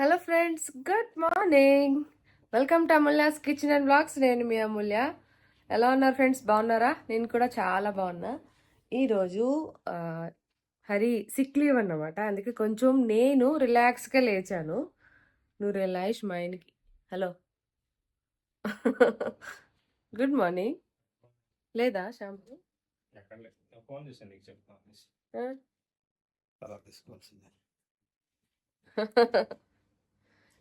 Hello friends good morning. Welcome to Amulya's kitchen and blogs. నేను మీ అమూల్య. ఎలా ఉన్నారు ఫ్రెండ్స్? బాగున్నారా? నేను కూడా చాలా బాగున్నా. ఈరోజు హరి సిక్ లీవ్ అన్నమాట. అందుకే కొంచెం నేను రిలాక్స్గా లేచాను. నువ్వు రిలాక్స్ మైండ్కి హలో. Good morning. లేదా షాంపూ? ఫోన్ చేశాను నీకు చెప్తాను అనేసి. ఆ? తర్వాత తీసుకోవాల్సిందే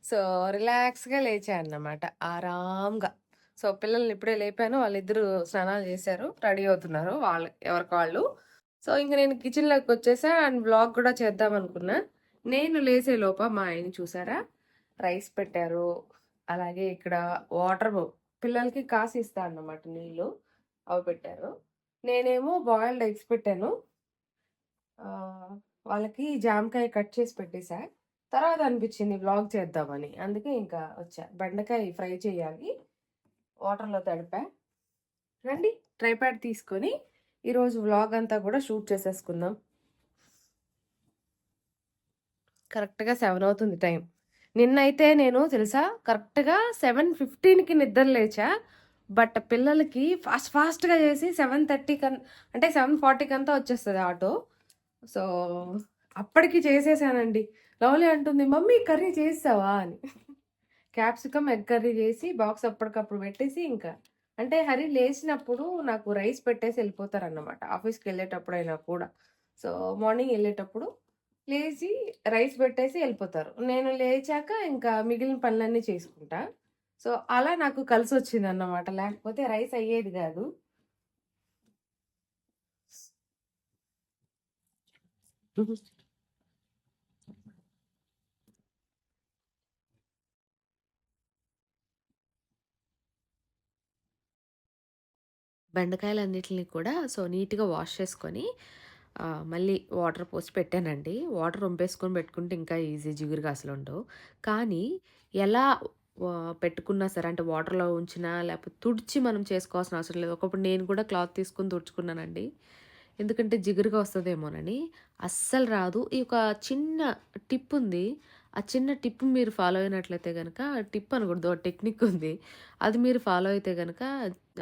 సో రిలాక్స్గా లేచాను అన్నమాట ఆరాంగా. సో పిల్లల్ని ఇప్పుడే లేపాను. వాళ్ళిద్దరూ స్నానాలు చేశారు. రెడీ అవుతున్నారు వాళ్ళు ఎవరికి వాళ్ళు. సో ఇంక నేను కిచెన్లోకి వచ్చేసా అండ్ బ్లాగ్ కూడా చేద్దాం అనుకున్నా. నేను లేసే లోప మా ఆయన చూసారా? రైస్ పెట్టారు. అలాగే ఇక్కడ వాటర్ పిల్లలకి కాసి ఇస్తా అన్నమాట నీళ్ళు. అవి పెట్టారు. నేనేమో బాయిల్డ్ ఎగ్స్ పెట్టాను. వాళ్ళకి జామకాయ కట్ చేసి పెట్టేశా తర్వాత అనిపించింది వ్లాగ్ చేద్దామని. అందుకే ఇంకా వచ్చా. బెండకాయ ఫ్రై చేయాలి. వాటర్లో తడిపా. రండి ట్రైప్యాడ్ తీసుకొని ఈరోజు వ్లాగ్ అంతా కూడా షూట్ చేసేసుకుందాం. కరెక్ట్గా సెవెన్ అవుతుంది టైం. నిన్నైతే నేను తెలుసా కరెక్ట్గా సెవెన్ ఫిఫ్టీన్కి నిద్ర లేచా బట్ పిల్లలకి ఫాస్ట్ ఫాస్ట్గా చేసి సెవెన్ థర్టీ కన్ అంటే సెవెన్ ఫార్టీకి అంతా వచ్చేస్తుంది ఆటో. సో అప్పటికి చేసేసానండి. లవ్లీ అంటుంది మమ్మీ కర్రీ చేస్తావా? అని. క్యాప్సికమ్ ఎగ్ కర్రీ చేసి బాక్స్ అప్పటికప్పుడు పెట్టేసి ఇంకా. అంటే హరి లేచినప్పుడు నాకు రైస్ పెట్టేసి వెళ్ళిపోతారు అన్నమాట ఆఫీస్కి వెళ్ళేటప్పుడు అయినా కూడా. సో మార్నింగ్ వెళ్ళేటప్పుడు లేచి రైస్ పెట్టేసి వెళ్ళిపోతారు. నేను లేచాక ఇంకా మిగిలిన పనులన్నీ చేసుకుంటా. సో అలా నాకు కలిసి వచ్చింది అన్నమాట లేకపోతే రైస్ అయ్యేది కాదు. బెండకాయలన్నిటిని కూడా సో నీట్‌గా వాష్ చేసుకొని మళ్ళీ వాటర్ పోసి పెట్టానండి. వాటర్ వంపేసుకొని పెట్టుకుంటే ఇంకా ఈజీ జిగురుగా అసలు ఉండవు కానీ ఎలా పెట్టుకున్నా సరే అంటే వాటర్‌లో ఉంచినా లేకపోతే తుడిచి మనం చేసుకోవాల్సిన అవసరం లేదు. ఒకప్పుడు నేను కూడా క్లాత్ తీసుకొని తుడుచుకున్నానండి. ఎందుకంటే జిగురుగా వస్తుందేమోనని అస్సలు రాదు. ఈ ఒక చిన్న టిప్ ఉంది. ఆ చిన్న టిప్ మీరు ఫాలో అయినట్లయితే కనుక టిప్ అనకూడదు. ఓ టెక్నిక్ ఉంది. అది మీరు ఫాలో అయితే కనుక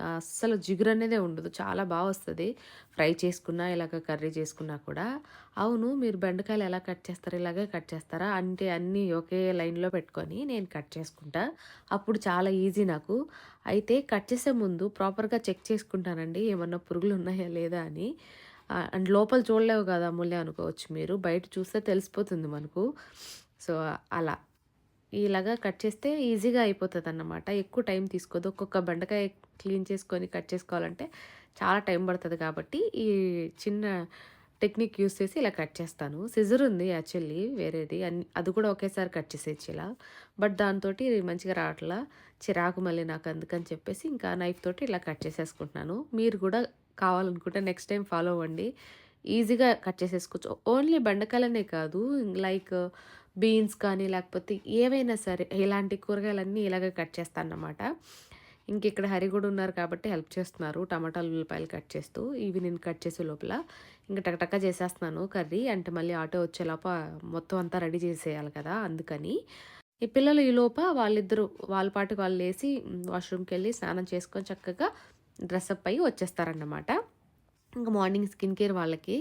అస్సలు జిగురు అనేదే ఉండదు. చాలా బాగా వస్తుంది ఫ్రై చేసుకున్నా, ఇలాగ కర్రీ చేసుకున్నా కూడా. అవును మీరు బెండకాయలు ఎలా కట్ చేస్తారు? ఇలాగే కట్ చేస్తారా? అంటే అన్నీ ఒకే లైన్‌లో పెట్టుకొని నేను కట్ చేసుకుంటా. అప్పుడు చాలా ఈజీ నాకు. అయితే కట్ చేసే ముందు ప్రాపర్‌గా చెక్ చేసుకుంటానండి. ఏమన్నా పురుగులున్నాయా లేదా అని. అండ్ లోపల చూడలేవు కదా అమూల్య అనుకోవచ్చు మీరు. బయట చూస్తే తెలిసిపోతుంది మనకు. సో, అలా. ఇలాగా కట్ చేస్తే ఈజీగా అయిపోతుంది అన్నమాట ఎక్కువ టైం తీసుకోదు. ఒక్కొక్క బెండకాయ క్లీన్ చేసుకొని కట్ చేసుకోవాలంటే చాలా టైం పడుతుంది కాబట్టి ఈ చిన్న టెక్నిక్ యూజ్ చేసి ఇలా కట్ చేస్తాను. సిజర్ ఉంది యాక్చువల్లీ వేరేది. అన్ని అది కూడా ఒకేసారి కట్ చేసేయొచ్చు ఇలా. బట్ దాంతో మంచిగా రావట్లా. చిరాకు మళ్ళీ నాకు అందుకని చెప్పేసి ఇంకా నైఫ్ తోటి ఇలా కట్ చేసేసుకుంటున్నాను. మీరు కూడా కావాలనుకుంటే నెక్స్ట్ టైం ఫాలో అవ్వండి. ఈజీగా కట్ చేసేసుకోవచ్చు. ఓన్లీ బెండకాయలనే కాదు లైక్ బీన్స్ కానీ లేకపోతే ఏవైనా సరే ఇలాంటి కూరగాయలన్నీ ఇలాగే కట్ చేస్తానమాట ఇంక ఇక్కడ హరి కూడా ఉన్నారు కాబట్టి హెల్ప్ చేస్తున్నారు. టమాటాలు, ఉల్లిపాయలు కట్ చేస్తూ. ఇవి నేను కట్ చేసే లోపల ఇంకా టకటక చేసేస్తున్నాను కర్రీ. అంటే మళ్ళీ ఆటో వచ్చేలోప మొత్తం అంతా రెడీ చేసేయాలి కదా! అందుకని. ఈ పిల్లలు ఈలోప వాళ్ళిద్దరూ వాళ్ళ పాటికి వాళ్ళు లేసి వాష్‌రూమ్‌కెళ్ళి స్నానం చేసుకొని చక్కగా డ్రెస్అప్ అయ్యి వచ్చేస్తారన్నమాట. ఇంకా మార్నింగ్ స్కిన్ కేర్ వాళ్ళకి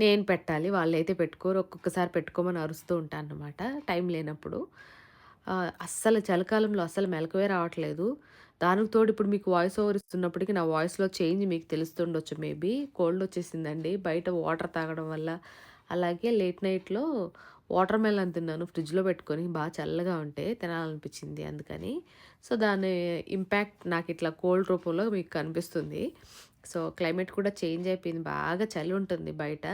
నేను పెట్టాలి. వాళ్ళైతే పెట్టుకోరు. ఒక్కొక్కసారి పెట్టుకోమని అరుస్తూ ఉంటాను అనమాట టైం లేనప్పుడు. అస్సలు చలికాలంలో అస్సలు మెలకువే రావట్లేదు. దానికి తోడు ఇప్పుడు మీకు వాయిస్ ఓవర్ ఇస్తున్నప్పటికీ నా వాయిస్‌లో చేంజ్ మీకు తెలుస్తుండొచ్చు మేబీ. కోల్డ్ వచ్చేసిందండి. బయట వాటర్ తాగడం వల్ల. అలాగే లేట్ నైట్‌లో వాటర్ మెలన్ తిన్నాను ఫ్రిడ్జ్‌లో పెట్టుకొని బాగా చల్లగా ఉంటే తినాలనిపించింది అందుకని. సో, దాని ఇంపాక్ట్ నాకు ఇట్లా కోల్డ్ రూపంలో మీకు కనిపిస్తుంది. సో, క్లైమేట్ కూడా చేంజ్ అయిపోయింది. బాగా చలి ఉంటుంది బయట.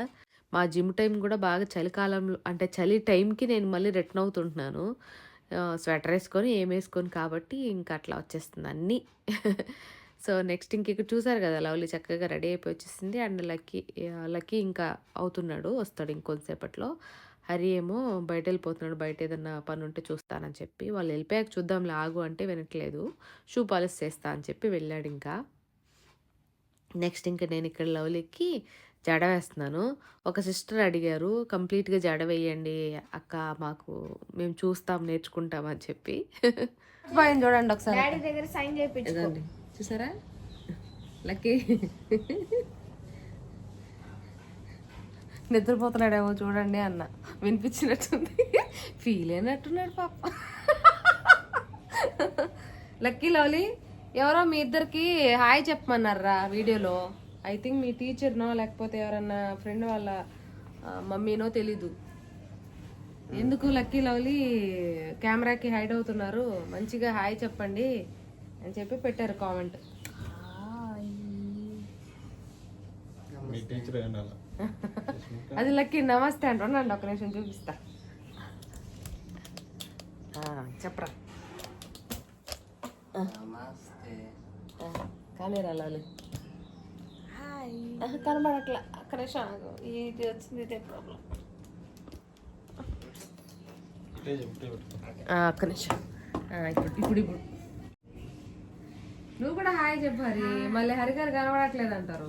మా జిమ్ టైం కూడా బాగా చలికాలంలో అంటే చలి టైంకి నేను మళ్ళీ రిటర్న్ అవుతుంటున్నాను. స్వెటర్ వేసుకొని ఏం వేసుకొని కాబట్టి ఇంక అట్లా వచ్చేస్తుంది అన్నీ. సో, నెక్స్ట్ ఇంక ఇక్కడ చూసారు కదా! లవ్లీ చక్కగా రెడీ అయిపోయి వచ్చేసింది. అండ్ లక్కీ లక్కీ ఇంకా అవుతున్నాడు. వస్తాడు ఇంకొంతసేపట్లో హరి ఏమో బయట వెళ్ళిపోతున్నాడు బయట ఏదన్నా ఉంటే చూస్తానని చెప్పి. వాళ్ళు వెళ్ళిపోయాక చూద్దాం లాగు అంటే వినట్లేదు. షూ పాలిష్ చేస్తా అని చెప్పి వెళ్ళాడు ఇంకా నెక్స్ట్ ఇంక నేను ఇక్కడ లవ్లీకి జడ వేస్తున్నాను. ఒక సిస్టర్ అడిగారు కంప్లీట్‌గా జడ వేయండి అక్క మాకు మేము చూస్తాం, నేర్చుకుంటాం అని చెప్పి. చూడండి ఒకసారి. డాడీ దగ్గర సైన్ చేయించుకో ఇదండి చూసారా? లక్కీ నిద్రపోతున్నాడేమో చూడండి అన్న వినిపించినట్టుంది ఫీల్ అయినట్టున్నాడు పాప లక్కీ లవ్లీ ఎవరో మీ ఇద్దరికి హాయ్ చెప్పమన్నారా వీడియోలో? ఐ థింక్ మీ టీచర్నో లేకపోతే ఎవరన్నా ఫ్రెండ్ వాళ్ళ మమ్మీనో తెలీదు. ఎందుకు లక్కీ లవ్లీ కెమెరాకి హైడ్ అవుతున్నారు? మంచిగా హాయ్ చెప్పండి అని చెప్పి పెట్టారు కామెంట్. అది లక్కీ నమస్తే అంటుండండి ఒక నిమిషం చూపిస్తా. చెప్పరా? ఆ, కానీ రాలి హాయ్ కనబడట్లా. ఆగు. ఇది వచ్చింది ఇదే ప్రాబ్లం. ఒక్క నిమిషం. ఆ, ఇప్పుడు ఇప్పుడు ఇప్పుడు. నువ్వు కూడా హాయ్ చెప్పు హరి. మళ్ళీ హరి గారు కనబడట్లేదు అంటారు.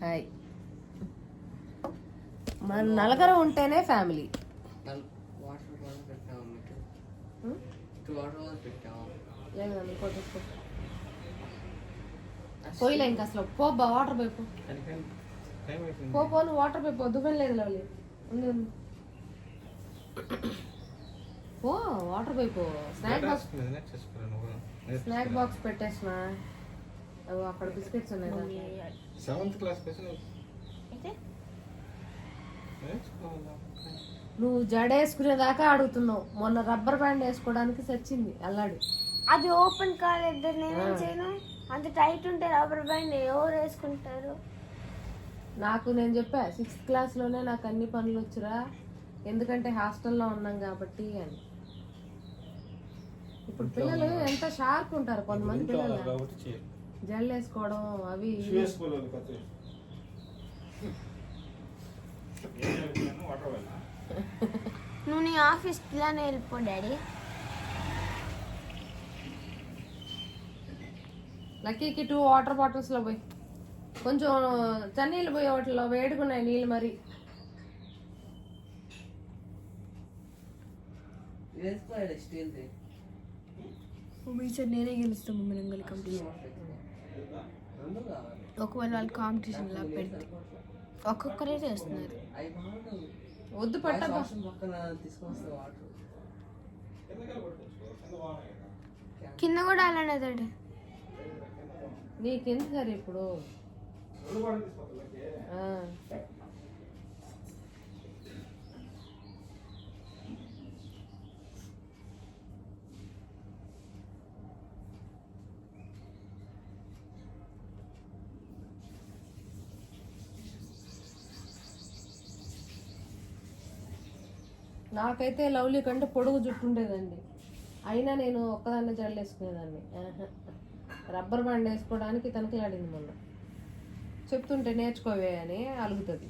హాయ్. మన నలుగురు ఉంటేనే ఫ్యామిలీ. పోయిలే ఇంకా అసలు. పో బా వాటర్ పోయి పో. కానీ కానీ టైం అయిపోయింది. పో పో నువ్వు వాటర్ పోయి పో. దువ్వెన లేదు లవ్లీ. ఉంది ఉంది. పో వాటర్ పోయి పో. స్నాక్ బాక్స్ స్నాక్ బాక్స్ పెట్టేసిన. అక్కడ బిస్కెట్స్ ఉన్నాయి. సెవెంత్ క్లాస్ అయితే? నువ్వు జడేసుకునేదాకా అడుగుతున్నావు. మొన్న రబ్బర్ బ్యాండ్ వేసుకోవడానికి సచ్చింది అల్లాడు. అది ఓపెన్ కాలేదు నేనేం చేయను? అంత టైట్ ఉంటే రబ్బర్ బ్యాండ్ ఎవరు వేసుకుంటారు? నాకు నేను చెప్పా సిక్స్త్ క్లాస్లోనే నాకు అన్ని పనులు వచ్చురా. ఎందుకంటే హాస్టల్లో ఉన్నాం కాబట్టి అని. ఇప్పుడు పిల్లలు ఎంత షార్ప్ ఉంటారు కొంతమంది పిల్లలు ఉన్నారు కాబట్టి చేయాలి జల్లు వేసుకోవడం అవి షూ ఇవి. వేసుకోలేదు కొత్త ఏం చెప్తున్నాను వాటర్ వెళ్ళా నువ్వు నీ ఆఫీస్ ఇలానే వెళ్ళిపో డాడీ. లక్కీకి టూ వాటర్ బాటిల్స్లో పోయి. కొంచెం చన్నీళ్ళు పోయి వాటిలో వేడుకున్నాయి నీళ్ళు మరి. సార్ నేనే గెలుస్తాం మమ్మీ రంగోలి కాంపిటీషన్ ఒకవేళ వాళ్ళు కాంపిటీషన్ లా పెడితే. ఒక్కొక్కరే చేస్తున్నారు. వద్దు వాటర్. కింద కూడా అలానే డాడీ నీకెందుకు సరే ఇప్పుడు? నాకైతే లవ్లీ కంటే పొడుగు జుట్టు ఉండేదండి. అయినా నేను ఒక్కదాన్నే ఆహా. రబ్బర్ బ్యాండ్ వేసుకోవడానికి తనకలాడింది మొన్న. చెప్తుంటే నేర్చుకోవే అని అలుగుతుంది.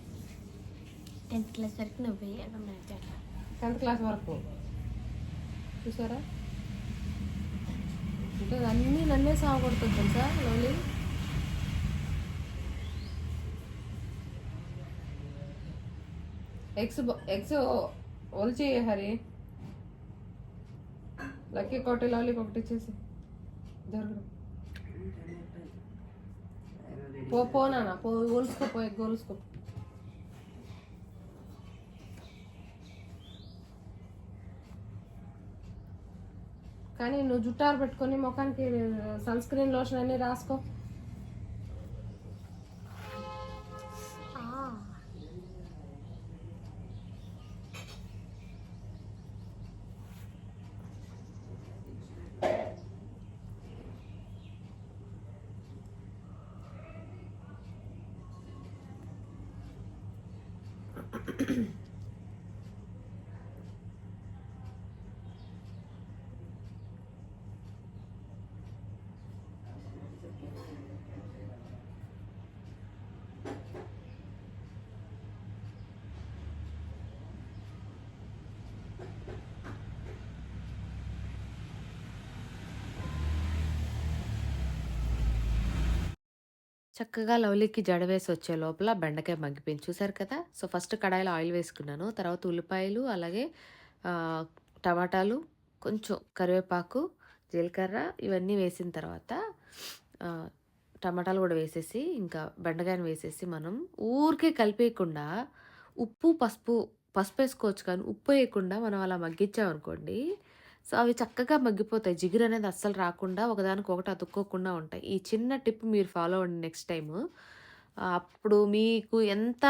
టెన్త్ క్లాస్ వరకు నువ్వు టెన్త్ క్లాస్ వరకు. చూసారా? అంటే అన్నీ నన్నే సాగొడుతుంది తెలుసా లవ్లీ? ఎగ్స్ ఎగ్స్ ఒలిచి హరి? లక్కీ ఒకటి లవ్లీకి ఒకటి ఇచ్చేసి. జరుగు పో పోనా పో గోల్స్కో పో గోల్స్కో. కానీ నువ్వు జుట్టారు పెట్టుకొని ముఖానికి సన్ స్క్రీన్ లోషన్ అన్ని రాసుకో. చక్కగా లవ్లీకి జడ వేసి వచ్చే లోపల బెండకాయ మగ్గిపోయింది. చూసారు కదా? సో ఫస్ట్ కడాయిలో ఆయిల్ వేసుకున్నాను. తర్వాత ఉల్లిపాయలు అలాగే టమాటాలు కొంచెం కరివేపాకు జీలకర్ర ఇవన్నీ వేసిన తర్వాత టమాటాలు కూడా వేసేసి ఇంకా బెండకాయని వేసేసి మనం ఊరికే కలిపేయకుండా ఉప్పు పసుపు పసుపు వేసుకోవచ్చు కానీ ఉప్పు వేయకుండా మనం అలా మగ్గించామనుకోండి సో అవి చక్కగా మగ్గిపోతాయి. జిగురు అనేది అస్సలు రాకుండా ఒకదానికి ఒకటి అతుక్కోకుండా ఉంటాయి. ఈ చిన్న టిప్ మీరు ఫాలో అవ్వండి నెక్స్ట్ టైం అప్పుడు మీకు ఎంత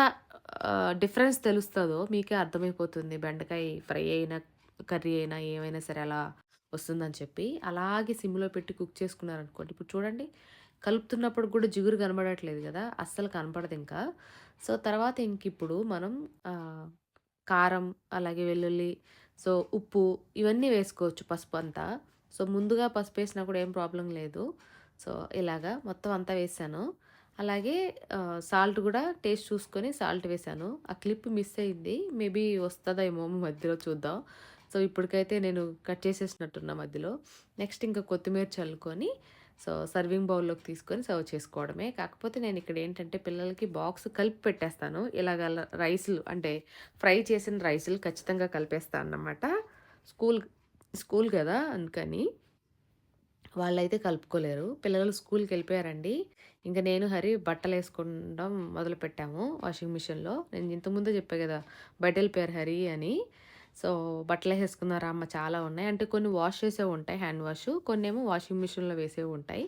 డిఫరెన్స్ తెలుస్తుందో మీకే అర్థమైపోతుంది. బెండకాయ ఫ్రై అయినా కర్రీ అయినా ఏమైనా సరే అలా వస్తుందని చెప్పి. అలాగే సిమ్లో పెట్టి కుక్ చేసుకున్నారనుకోండి. ఇప్పుడు చూడండి కలుపుతున్నప్పుడు కూడా జిగురు కనబడట్లేదు కదా అస్సలు కనపడదు ఇంకా. సో తర్వాత ఇంక ఇప్పుడు మనం కారం అలాగే వెల్లుల్లి సో ఉప్పు ఇవన్నీ వేసుకోవచ్చు పసుపు అంతా. సో ముందుగా పసుపు వేసినా కూడా ఏం ప్రాబ్లం లేదు. సో ఇలాగా మొత్తం అంతా వేసాను. అలాగే సాల్ట్ కూడా టేస్ట్ చూసుకొని సాల్ట్ వేసాను. ఆ క్లిప్ మిస్ అయింది. మేబీ వస్తుందేమో మధ్యలో చూద్దాం. సో ఇప్పటికైతే నేను కట్ చేసేసినట్టున్నా మధ్యలో. నెక్స్ట్ ఇంకా కొత్తిమీర చల్లుకొని సో సర్వింగ్ బౌల్లోకి తీసుకొని సర్వ్ చేసుకోవడమే. కాకపోతే నేను ఇక్కడ ఏంటంటే పిల్లలకి బాక్స్ కలిపి పెట్టేస్తాను. ఇలాగ రైసులు అంటే ఫ్రై చేసిన రైసులు ఖచ్చితంగా కలిపేస్తాను అన్నమాట. స్కూల్ స్కూల్ కదా అందుకని వాళ్ళైతే కలుపుకోలేరు. పిల్లలు స్కూల్కి వెళ్ళిపోయారండి. ఇంకా నేను హరి బట్టలు వేసుకోవడం మొదలు పెట్టాము వాషింగ్ మిషన్లో. నేను ఇంతకుముందే చెప్పా కదా బయట వెళ్ళిపోయారు హరి అని. సో బట్టలు వేసుకున్నారా అమ్మ? చాలా ఉన్నాయి. అంటే కొన్ని వాష్ చేసేవి ఉంటాయి హ్యాండ్ వాష్. కొన్ని ఏమో వాషింగ్ మిషన్లో వేసేవి ఉంటాయి.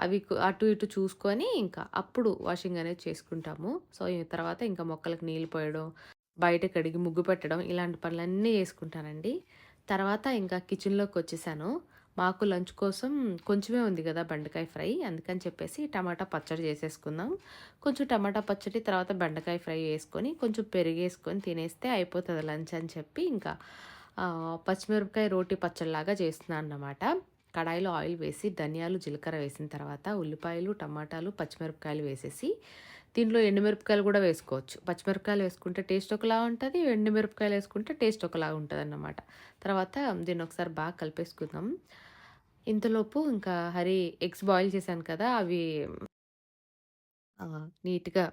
అవి అటు ఇటు చూసుకొని ఇంకా అప్పుడు వాషింగ్ అనేది చేసుకుంటాము. సో తర్వాత ఇంకా మొక్కలకు నీళ్ళు పోయడం బయట కడిగి ముగ్గు పెట్టడం ఇలాంటి పనులన్నీ చేసుకుంటానండి తర్వాత ఇంకా కిచెన్లోకి వచ్చేసాను. మాకు లంచ్ కోసం కొంచెమే ఉంది కదా బెండకాయ ఫ్రై. అందుకని చెప్పేసి టమాటా పచ్చడి చేసేసుకుందాం. కొంచెం టమాటా పచ్చడి తర్వాత బెండకాయ ఫ్రై వేసుకొని కొంచెం పెరుగు వేసుకొని తినేస్తే అయిపోతుంది లంచ్ అని చెప్పి ఇంకా పచ్చిమిరపకాయ రోటి పచ్చడిలాగా చేస్తున్నాను అన్నమాట. కడాయిలో ఆయిల్ వేసి ధనియాలు జీలకర్ర వేసిన తర్వాత ఉల్లిపాయలు టమాటాలు పచ్చిమిరపకాయలు వేసేసి దీంట్లో ఎండుమిరపకాయలు కూడా వేసుకోవచ్చు. పచ్చిమిరపకాయలు వేసుకుంటే టేస్ట్ ఒకలా ఉంటుంది ఎండుమిరపకాయలు వేసుకుంటే టేస్ట్ ఒకలా ఉంటుంది అన్నమాట తర్వాత దీన్ని ఒకసారి బాగా కలిపేసుకుందాం. ఇంతలోపు ఇంకా హరి ఎగ్స్ బాయిల్ చేశాను కదా అవి నీట్‌గా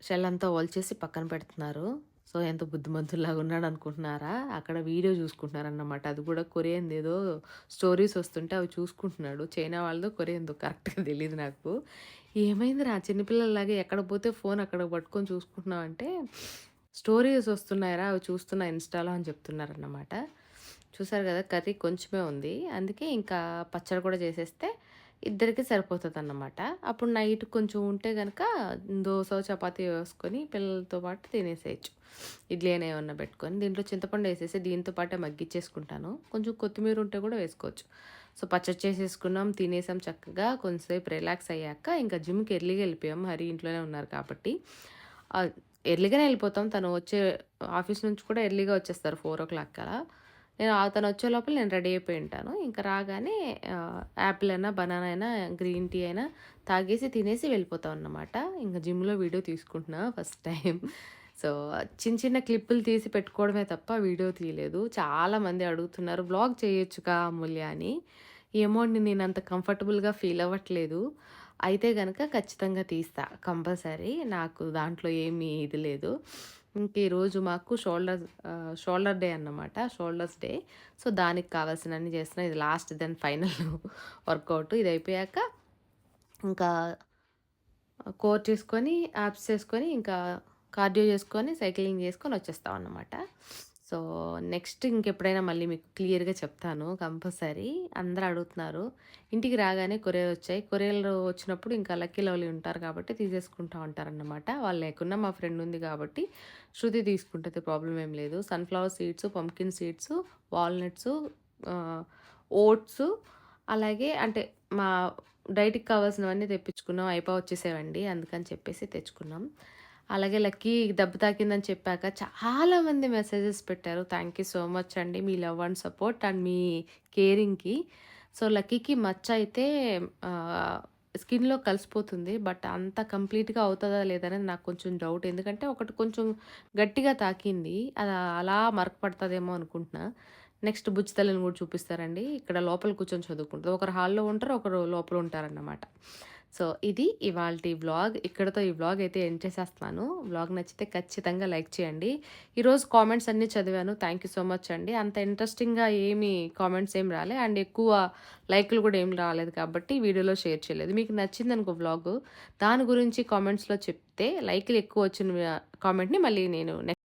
షెల్ అంతా చేసి పక్కన పెడుతున్నారు. సో, ఎంత బుద్ధిమంతుల్లాగా ఉన్నాడు అనుకుంటున్నారా? అక్కడ వీడియో చూసుకుంటున్నారన్నమాట. అది కూడా కొరియన్‌దేదో స్టోరీస్ వస్తుంటే అవి చూసుకుంటున్నాడు. చైనా వాళ్ళదో, కొరియందో కరెక్ట్‌గా తెలియదు నాకు. ఏమైందిరా చిన్నపిల్లల్లాగా ఎక్కడ పోతే ఫోన్ అక్కడ పట్టుకొని చూసుకుంటున్నావు అంటే, స్టోరీస్ వస్తున్నాయిరా అవి చూస్తున్నా ఇన్‌స్టాలో అని చెప్తున్నారన్నమాట. చూసారు కదా కర్రీ కొంచెమే ఉంది. అందుకే ఇంకా పచ్చడి కూడా చేసేస్తే ఇద్దరికి సరిపోతుంది అన్నమాట అప్పుడు నైట్ కొంచెం ఉంటే కనుక దోశ చపాతీ వేసుకొని పిల్లలతో పాటు తినేసేయొచ్చు. ఇడ్లీ అయినా ఏమన్నా పెట్టుకొని. దీంట్లో చింతపండు వేసేసి దీంతో పాటే మగ్గిచ్చేసుకుంటాను. కొంచెం కొత్తిమీర ఉంటే కూడా వేసుకోవచ్చు. సో, పచ్చడి చేసేసుకున్నాం, తినేసాం చక్కగా. కొంతసేపు రిలాక్స్ అయ్యాక ఇంకా జిమ్‌కి ఎర్లీగా వెళ్ళిపోయాం. హరి ఇంట్లోనే ఉన్నారు కాబట్టి. ఎర్లీగానే వెళ్ళిపోతాం. తను వచ్చే ఆఫీస్ నుంచి కూడా ఎర్లీగా వచ్చేస్తారు 4:00 అలా. నేను అతను వచ్చే లోపల నేను రెడీ అయిపోయి ఉంటాను. ఇంకా రాగానే యాపిల్ అయినా, బనానా అయినా, గ్రీన్ టీ అయినా తాగేసి తినేసి వెళ్ళిపోతాం అన్నమాట. ఇంకా జిమ్‌లో వీడియో తీసుకుంటున్నా ఫస్ట్ టైం. సో, చిన్న చిన్న క్లిప్పులు తీసి పెట్టుకోవడమే తప్ప వీడియో తీయలేదు. చాలామంది అడుగుతున్నారు వ్లాగ్ చేయొచ్చుగా అమూల్య అని. ఏమో నేను అంత కంఫర్టబుల్‌గా ఫీల్ అవ్వట్లేదు. అయితే కనుక ఖచ్చితంగా తీస్తా కంపల్సరీ. నాకు దాంట్లో ఏమీ ఇది లేదు. ఇంక ఈరోజు మాకు షోల్డర్ షోల్డర్ డే అన్నమాట. Shoulders day. సో, దానికి కావాల్సినవన్నీ చేస్తున్నాం ఇది లాస్ట్ దెన్ ఫైనల్ వర్కౌట్. ఇది అయిపోయాక ఇంకా కోర్ చేసుకొని, యాప్స్ చేసుకొని, ఇంకా కార్డియో చేసుకొని, సైక్లింగ్ చేసుకొని వచ్చేస్తాం అన్నమాట. సో, నెక్స్ట్ ఇంకెప్పుడైనా మళ్ళీ మీకు క్లియర్‌గా చెప్తాను కంపల్సరీ. అందరూ అడుగుతున్నారు. ఇంటికి రాగానే కొరియర్ వచ్చాయి. కొరియర్లు వచ్చినప్పుడు ఇంకా లక్కీ లవ్లీ ఉంటారు కాబట్టి తీసేసుకుంటా ఉంటారన్నమాట. వాళ్ళు లేకున్నా మా ఫ్రెండ్ ఉంది కాబట్టి శృతి తీసుకుంటది ప్రాబ్లం ఏం లేదు. Sunflower seeds, pumpkin seeds, walnuts oats అలాగే అంటే మా డైట్‌కి కావాల్సినవన్నీ తెప్పించుకున్నాం. అయిపో వచ్చేసేవండి. అందుకని చెప్పేసి తెచ్చుకున్నాం. అలాగే లక్కీ దెబ్బ తాకిందని చెప్పాక చాలామంది మెసేజెస్ పెట్టారు. థ్యాంక్ యూ సో మచ్ అండి. మీ లవ్ అండ్ సపోర్ట్ అండ్ మీ కేరింగ్‌కి. సో, లక్కీకి మచ్చ అయితే స్కిన్‌లో కలిసిపోతుంది. బట్ అంత కంప్లీట్‌గా అవుతుందా లేదనేది నాకు కొంచెం డౌట్. ఎందుకంటే ఒకటి కొంచెం గట్టిగా తాకింది. అది అలా మరక పడతదేమో అనుకుంటున్నా. నెక్స్ట్ బుజ్జి కూడా చూపిస్తారండి. ఇక్కడ లోపల కూర్చొని చదువుకుంటారు ఒకరు హాల్‌లో ఉంటారు. ఒకరు లోపల ఉంటారన్నమాట. సో ఇది ఇవాళ వ్లాగ్. ఇక్కడతో ఈ వ్లాగ్ అయితే ఎండ్ చేసేస్తున్నాను. వ్లాగ్ నచ్చితే ఖచ్చితంగా లైక్ చేయండి. ఈరోజు కామెంట్స్ అన్నీ చదివాను. థ్యాంక్ యూ సో మచ్ అండి. అంత ఇంట్రెస్టింగ్‌గా ఏమి కామెంట్స్ ఏమి రాలే. అండ్ ఎక్కువ లైక్లు కూడా ఏం రాలేదు కాబట్టి వీడియోలో షేర్ చేయలేదు. మీకు నచ్చిందనుకో వ్లాగు దాని గురించి కామెంట్స్‌లో చెప్తే లైక్లు ఎక్కువ వచ్చిన కామెంట్‌ని మళ్ళీ నేను నెక్స్ట్